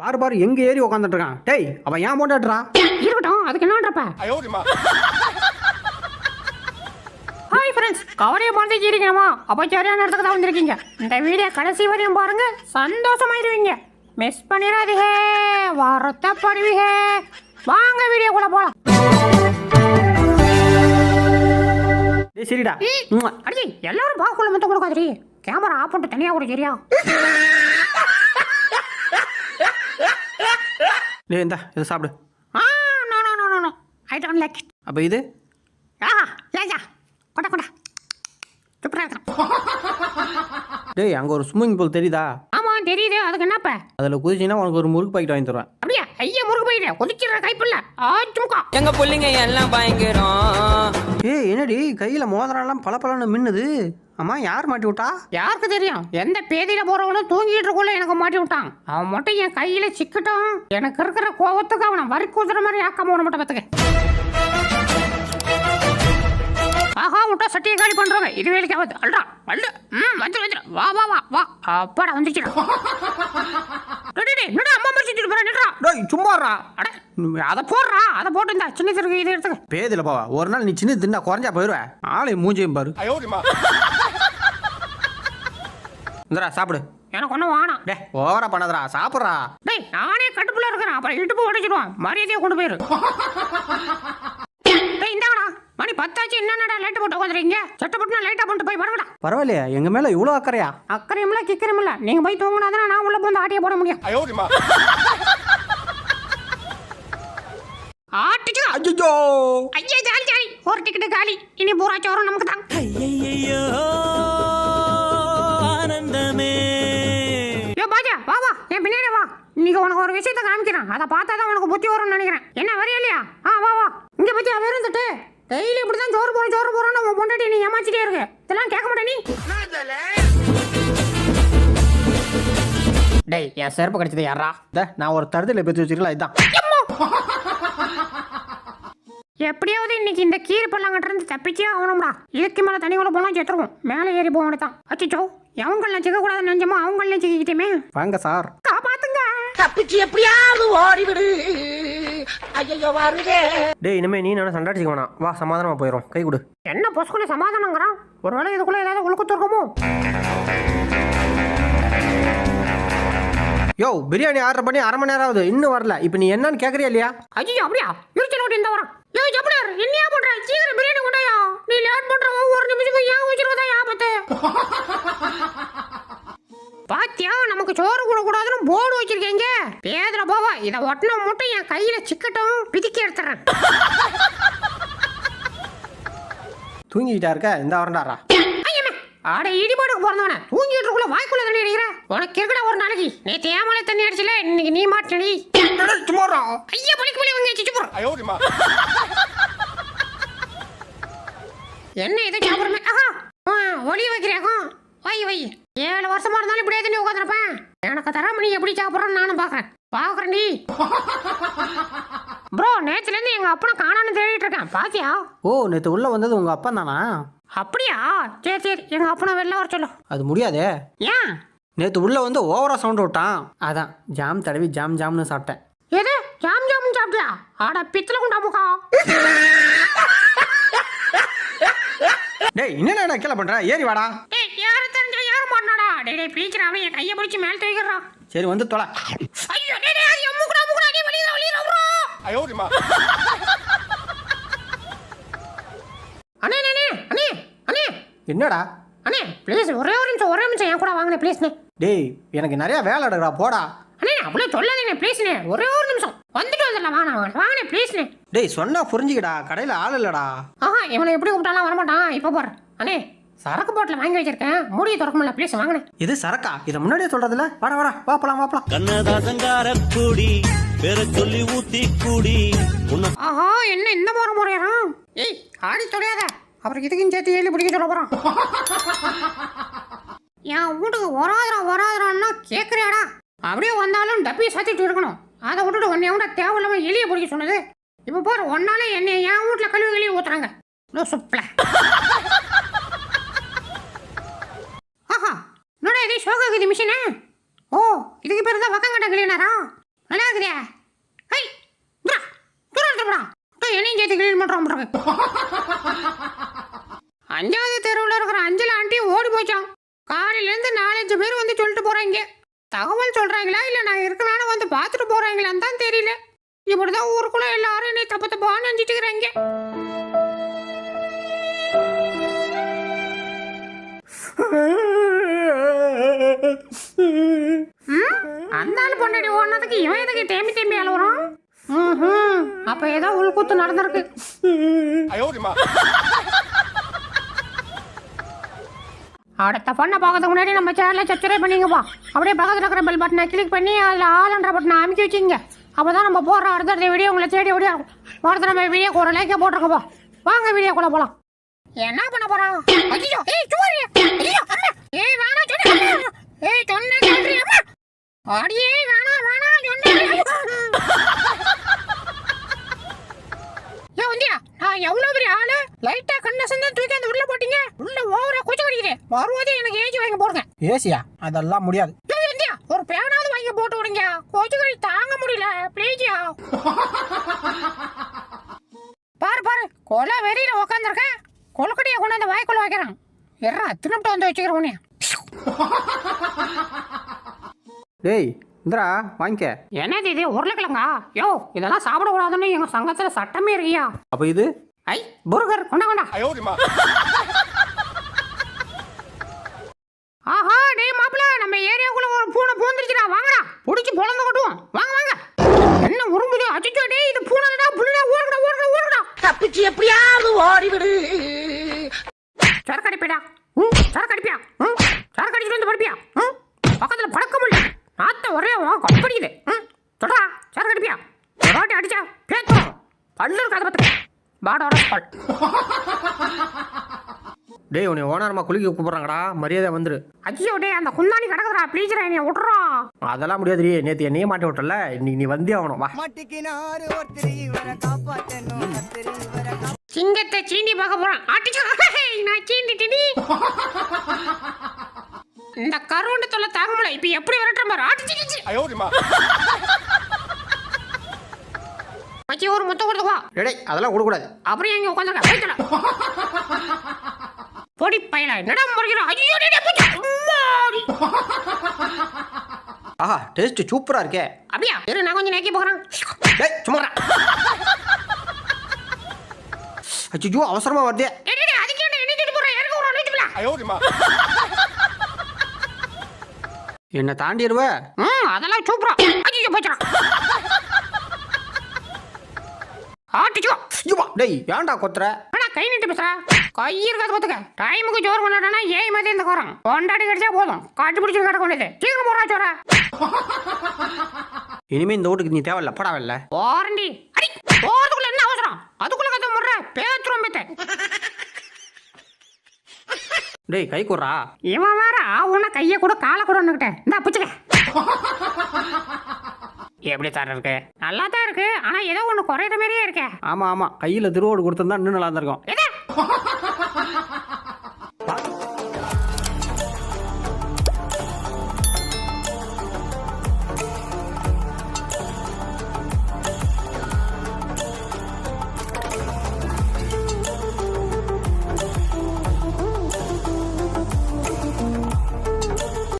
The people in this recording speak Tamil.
பாரு பாரு எங்க ஏறி உட்காந்துட்டு இருக்கான் டேய் அவன் ஏன் போட்டாடுறா இருக்கட்டும் அதுக்கு என்னன்றப்ப? ஹாய் ஃப்ரெண்ட்ஸ் கவரையை பண்றதுக்கு இருக்கணுமா அப்போ சரியான இடத்துக்கு தான் வந்திருக்கீங்க. இந்த வீடியோ கடைசி வரையும் பாருங்க. சந்தோஷமாயிருவீங்க மிஸ் பண்ணிடாதீங்க. வருத்தப்படுவீங்க. வாங்க வீடியோ கூட போலாம் சரிடா. அடி எல்லாரும் பாக்குள்ள மட்டும் கொடுக்காதீ கேமரா ஆஃப் பண்ணிட்டு தனியாக கொடுக்குறியா டேய் இந்தா இதை சாப்பிடு. ஆ no no no no no I don't like it அப்போ இது? ஆ லேஜா சூப்பராக இருக்கும் டேய் அங்கே ஒரு ஸ்விம்மிங் பூல் தெரியுதா? ஆமாம் தெரியுது. அதுக்கு என்னப்ப அதில் குதிச்சின்னா உனக்கு ஒரு முறுக்கு பாக்கெட் வாங்கி தருவேன். அப்படியா? ஐயா முறுக்கு போயிட்டு கொதிச்சிடுற கைப்பில்ல. ஆச்சுமுக்கா எங்க புள்ளைங்க எல்லாம் பயங்கரம். ஏய் என்னடி கையில் மோதிரம்லாம் பளபளன்னு மின்னுது. அம்மா யார் மாட்டி விட்டா? யாருக்கு தெரியும்? எந்த பேதியில போறவனும் தூங்கிட்டு இருக்குள்ள எனக்கு மாட்டி விட்டான். அவன் மட்டும் என் கையில சிக்கட்டும் எனக்கு இருக்கிற கோவத்துக்கு அவனை வரி கூத்துற மாதிரி ஆக்காம விட மாட்டேன் பார்த்துக்க. முன்னாடி பண்றவங்க இது வேலைக்கு ஆகுது. அல்றா அல்ற ம் வந்து வந்து வா வா வா வா. அப்பாடா வந்துச்சுடா என்னடா அம்மா மடிச்சிட்டு போறா? நின்றா டேய் சும்மாடா. அட அத போடுறா. அத போட்டு இந்த சின்ன திருக்கு இது எடுத்துக்க. பேதில போவா. ஒரு நாள் நீ சின்ன தின்னா குறைஞ்சா போயிருவ. ஆளை மூஞ்சையும் பாரு. இந்தரா சாப்பிடு. எனக்கு ஒன்றும் வேணாம். டே ஓவரா பண்ணதுரா சாப்பிட்றா. டேய் நானே கட்டுப்புள்ள இருக்கிறேன். அப்புறம் இடுப்பு உடைச்சிடுவான். மரியாதையை கொண்டு போயிரு. மணி பத்தாச்சு என்னடா லைட் போட்டு உட்காந்துறீங்க சட்டப்பட்டு லைட்டா போட்டு போய் வரவடா பரவாயில்லையா எங்க மேல இவ்வளவு அக்கறையா? அக்கறையும் இல்ல கிக்கறையும் இல்ல நீங்க போய் தூங்கினா தானே நான் உள்ள போந்து ஆட்டிய போட முடியும். ஆட்டிச்சு? ஐயோ ஐயா ஜாலி ஜாலி. ஒரு டிக்கெட் காலி. இனி பூரா சோறும் நமக்கு தான் ஐயோ ஆனந்தமே. யோ பாஜா வா வா. என் பின்னாடி வா. இன்னைக்கு உனக்கு ஒரு விஷயத்தை காமிக்கிறேன். அதை பார்த்தா தான் உனக்கு புத்தி வரும்னு நினைக்கிறேன். என்ன வரையா இல்லையா? ஆ வா வா. இங்க பத்தி அவரும் தட்டு டெய்லி இப்படி தான் சோறு போறோம் சோறு போறோம்னு உன் பொண்டாட்டி நீ ஏமாச்சிட்டே இருக்கு. இதெல்லாம் கேட்க மாட்டே நீ. டேய் என் செருப்பு கடிச்சது யாரா நான் ஒரு தருதலை பெற்று வச்சிருக்கல இதுதான் எப்படியாவது இன்னைக்கு இந்த கீரை பல்லாங்கிட்ட இருந்து தப்பிச்சே ஆகணும்டா. இதுக்கு மேல தனி உள்ள போலாம் செத்துருவோம் மேலே ஏறி போக வேண்டியதான் அச்சோ அவங்கள சிக்க கூடாதுன்னு நினைச்சோமோ அவங்கள சிக்கிக்கிட்டேமே. வாங்க சார். காப்பாத்துங்க. தப்பிச்சு எப்படியாவது ஓடிவிடு. ஐயோ வருதே. டேய் இனிமே நீ நானும் சண்டாடிச்சிக்க வேணாம். வா சமாதானமா போயிடும் கை கொடு. என்ன பொசுக்குள்ள சமாதானங்கிறான்? ஒருவேளை இதுக்குள்ள ஏதாவது உழுக்கத்து இருக்குமோ யோ பிரியாணி ஆர்டர் பண்ணி அரை மணி நேரம் ஆகுது. இன்னும் வரல. இப்போ நீ என்னன்னு கேட்குறியா இல்லையா? ஐயோ அப்படியா? மிர்ச்சி நோட்டு இந்த வரான் யோ ஜப்படர் என்னையா பண்ற? சீக்கிரம் பிரியாணி கொண்டாயா? நீ லேட் பண்ற. ஒவ்வொரு நிமிஷமும் ஏன் வச்சிருவதா ஆபத்து பாத்தியா நமக்கு சோறு கூட கூடாதுன்னு போர்டு வச்சிருக்கீங்க? பேதுல போவா இதை ஒட்டின மட்டும் என் கையில சிக்கட்டும் பிதுக்கி எடுத்துறேன். தூங்கிக்கிட்டா இருக்க? இந்த வரண்டாரா ஆட இடிபாடுக்கு பிறந்தவன. தூங்கிட்டு இருக்குள்ள வாய்க்குள்ள தண்ணி அடிக்கிற? உனக்கு இருக்கடா ஒரு நாளைக்கு? நீ தேமலை தண்ணி அடிச்சல இன்னைக்கு நீ மாட்டடி சும்மாடா ஐயா பழிக்கு பழி வாங்கி சிச்சு போற. என்ன இதை சாப்பிடுறமே? ஆஹா ஒளி வைக்கிறாக்கும் வை வை ஏழு வருஷமா இருந்தாலும் இப்படியே தண்ணி உட்காந்துருப்பேன் எனக்கு தர மணி எப்படி சாப்பிட்றோன்னு நானும் பார்க்கறேன். பார்க்கறேன் நீ. ப்ரோ நேத்துல இருந்து எங்க அப்பனை காணான்னு தேடிட்டு இருக்கேன். பாத்தியா? ஓ நேற்று உள்ள வந்தது உங்க அப்பா தானா? அப்படியா? சரி சரி. எங்க அப்பனை வெளில வர சொல்லு. அது முடியாதே? ஏன்? நேற்று உள்ள வந்து ஓவரா சவுண்ட் விட்டான். அதான் ஜாம் தடவி ஜாம் ஜாம்னு சாப்பிட்டேன். எது? ஜாம் ஜாமுன் சாப்பிட்டியா? ஆட பித்தல குண்டா முக்கா டேய் என்னடா கீழே பண்ற? ஏறி வாடா டேய் யாரு தெரிஞ்சா யாரு மாட்டாடா டேய் டேய் பீச்சர் அவன் என் கையை பிடிச்சி மேலே தூக்கிடுறான். சரி வந்து தொலை. ஐயோ டேய் டேய் கூட மூக்குடா மூக்குடா டேய் வலிடா வலிடா ப்ரோ. ஐயோ டிமா அண்ணே அண்ணே அண்ணே அண்ணே என்னடா? அண்ணே ப்ளீஸ் ஒரே ஒரு நிமிஷம் ஒரே நிமிஷம் என் கூட வாங்கண்ணே ப்ளீஸ்ண்ணே டேய் எனக்கு நிறைய வேலை எடுக்கிறா போடா. அண்ணே அப்படியே சொல்லாதீங்க ப்ளீஸ்ண்ணே ஒரே ஒரு நிமிஷம். வந்துட்டு வந்துடலாம் வாங்க வாங்கண்ணே ப்ளீஸ்ண்ணே டேய் சொன்னா புரிஞ்சுக்கடா கடையில் ஆள் இல்லடா. ஆஹா இவனை எப்படி கூப்பிட்டாலாம் வரமாட்டான். இப்போ போறேன் அண்ணே சரக்கு போட்டில் வாங்கி வச்சிருக்கேன். மூடியை திறக்க முடியல ப்ளீஸ் வாங்கண்ணே இது சரக்கா? இதை முன்னாடியே சொல்றதுல? வாடா வாடா வாப்பலாம் வாப்பலாம் கண்ணதாசங்கார கூடி பேர சொல்லி ஊத்தி கூடி உன்னை ஆஹா என்ன இந்த முறை முறையறான் ஏய் ஆடி தொலையாத. அப்புறம் இதுக்கும் சேர்த்து ஏழு பிடிக்க சொல்ல போறான். என் வீட்டுக்கு வராதுரா வராதுரான்னா கேட்குறியாடா அப்படியே வந்தாலும் டப்பியை சாத்திட்டு இருக்கணும். அதை விட்டுட்டு ஒன்னே விட தேவையில்லாம எலியை பிடிக்க சொன்னது? இப்போ பாரு ஒன்னால என்னை என் வீட்டில் கழுவி கழுவி ஊத்துறாங்க. நோ சுப்பல. ஆஹா மிஷினு ஓ இதுக்கு பேர் தான் வக்கங்கட்ட கிளீனரா நல்லா இருக்குதே ஹை புரா தூரம் எடுத்துடா என்னையும் சேர்த்து கிளீன் பண்ணுறோம் பிறகு அஞ்சாவது தெருவில் இருக்கிற அஞ்சல் ஆண்டி ஓடி போச்சான் காலையிலேருந்து நாலஞ்சு பேர் வந்து சொல்லிட்டு போகிறாங்க தகவல் சொல்கிறாங்களா இல்லை நான் இருக்கனால வந்து பார்த்துட்டு போகிறாங்களான்னு தான் தெரியல. இப்படிதான் ஊருக்குள்ளே எல்லாரும் பொண்டாடி ஓடினதுக்கு இவன் எதுக்கு தேம்பி தேம்பி அழுவுறான்? ம்ஹும். அப்ப ஏதோ உள்குத்து நடந்திருக்கு. அடுத்த பண்ணை பார்க்கறதுக்கு முன்னாடி நம்ம சேனலை சப்ஸ்கிரைப் பண்ணிங்கப்பா அப்படியே பக்கத்தில் இருக்கிற பெல் பட்டனை கிளிக் பண்ணி அதில் ஆளுன்ற பட்டனை அமைக்க வச்சுங்க. அப்போ தான் நம்ம போடுற அடுத்தடுத்த வீடியோ உங்களை தேடி ஓடியா ஒருத்தர் நம்ம வீடியோக்கு ஒரு லைக்கை போட்டிருக்கப்பா வாங்க வீடியோக்குள்ள போகலாம் என்ன பண்ண போறான் ஐயோ ஏய் அம்மா. ஏய் ஏய் சொன்ன அடியே வேணா வேணா ஏன் வந்தியா நான் எவ்வளவு பெரிய ஆளு? லைட்டா கண்ண சந்தம் தூக்கி அந்த உள்ள போட்டீங்க? உள்ள ஓவரா கொச்சு கடிக்குது. வரும்போது எனக்கு ஏஜி வாங்கி போடுங்க. ஏசியா? அதெல்லாம் முடியாது. வந்தியா ஒரு பேனாவது வாங்கி போட்டு விடுங்க. கொச்சு கடி தாங்க முடியல. ப்ளீஸ்யா பாரு பாரு கொலை வெறியில உக்காந்துருக்கேன் கொலக்கடியை கொண்டாந்து வாய்க்குள்ள வைக்கிறான். எறா திரும்பிட்டு வந்து வச்சுக்கிறேன் உன்னைய. டேய் இந்தரா வாங்கிக்க. என்னது இது? உருளைக்கிழங்கா? யோ இதெல்லாம் சாப்பிடக்கூடாதுன்னு எங்க சங்கத்துல சட்டமே இருக்கியா? அப்போ இது? ஐ புர்கர் கொண்டா கொண்டா ஆஹா டேய் மாப்பிள நம்ம ஏரியாக்குள்ள ஒரு பூனை பூந்துருச்சுடா வாங்கடா புடிச்சு பொழந்து கொட்டுவோம் வாங்க வாங்க என்ன உரும்புது அச்சோ டேய் இது பூனைடா புள்ளடா ஓடுடா ஓடுடா ஓடுடா தப்பிச்சு எப்படியாவது ஓடிவிடு சரக்கு அடிப்பிடா ம் சரக்கு அடிப்பியா ம் சரக்கு அடிச்சுட்டு வந்து படுப்பியா ம் பக்கத்துல பழக்க முடியல நாத்த ஒரே கப்படிக்குது ம் சொல்றா. சரக்கு அடிப்பியா ஒரு வாட்டி அடிச்சா பேத்தோம் பல்லு இருக்காத பத்துக்க பாடோட பல். டேய் உன்னை ஓனரமா குளிக்க கூப்பிட்றாங்கடா. மரியாதை வந்துரு. ஐயோ டேய் அந்த குந்தாணி கிடக்குதுடா. ப்ளீஸ்ரா என்னைய விட்றா அதெல்லாம் முடியாதுடி. நேற்று என்னையே மாட்டி விட்டல. இன்னைக்கு நீ வந்தே ஆகணும். வா. சிங்கத்தை சீண்டி பார்க்க போறான். ஆட்டிச்சோ நான் சீண்டிட்டி இந்த கருவண்டு தொல்லை தாங்க முடியல. இப்ப எப்படி விரட்டுற பாரு. ஆட்டிச்சு மச்சி ஒரு முத்தம் கொடுத்து வா. டேய் அதெல்லாம் கொடுக்கூடாது அப்புறம் எங்க உட்காந்துருக்க? வயிற்றுல பொடி பையல என்னடா முறைக்கிறோம் ஐயோ டேய், டேய், பூச்சி. ஆஹா டேஸ்ட் சூப்பரா இருக்கே. அப்படியா? இரு நான் கொஞ்சம் நேக்கி போகிறேன். டேய் சும்மா அச்சோ அவசரமா வருதே. அதுக்கு என்ன போறேன் இறங்க ஒரு நீட்டுல என்ன தாண்டிடுவ? ம் அதெல்லாம் சூப்பரா. ஐயோ போச்சுடா ஆட்டிச்சோ டேய் ஏன்டா கொத்துற? ஆனா கை நீட்டு பேசுற? கை இருக்காது பார்த்துக்க டைமுக்கு ஜோர் கொண்டாடனா ஏய் மாதிரி இந்த குறம் கொண்டாடி கிடைச்சா போதும். காட்டு பிடிச்சி கிடக்க வேண்டியது சீக்கிரம் போறா சோற. இனிமே இந்த வீட்டுக்கு நீ தேவையில்ல படாவில்ல வாரண்டி அடி போறதுக்குள்ள என்ன அவசரம்? அதுக்குள்ள கத்த முடுற பேத்துரும் பேத்த. டேய் கை கூடுறா. இவன் வேற ஆவுன கையை கூட காலை கூட ஒண்ணுகிட்ட இந்தா பிச்சுக்க. எப்படி சார் இருக்கு? நல்லா தான் இருக்கு ஆனா ஏதோ ஒண்ணு குறையிற மாதிரியே இருக்கே. ஆமா ஆமா. கையில திருவோடு கொடுத்திருந்தா இன்னும் நல்லா இருந்திருக்கும்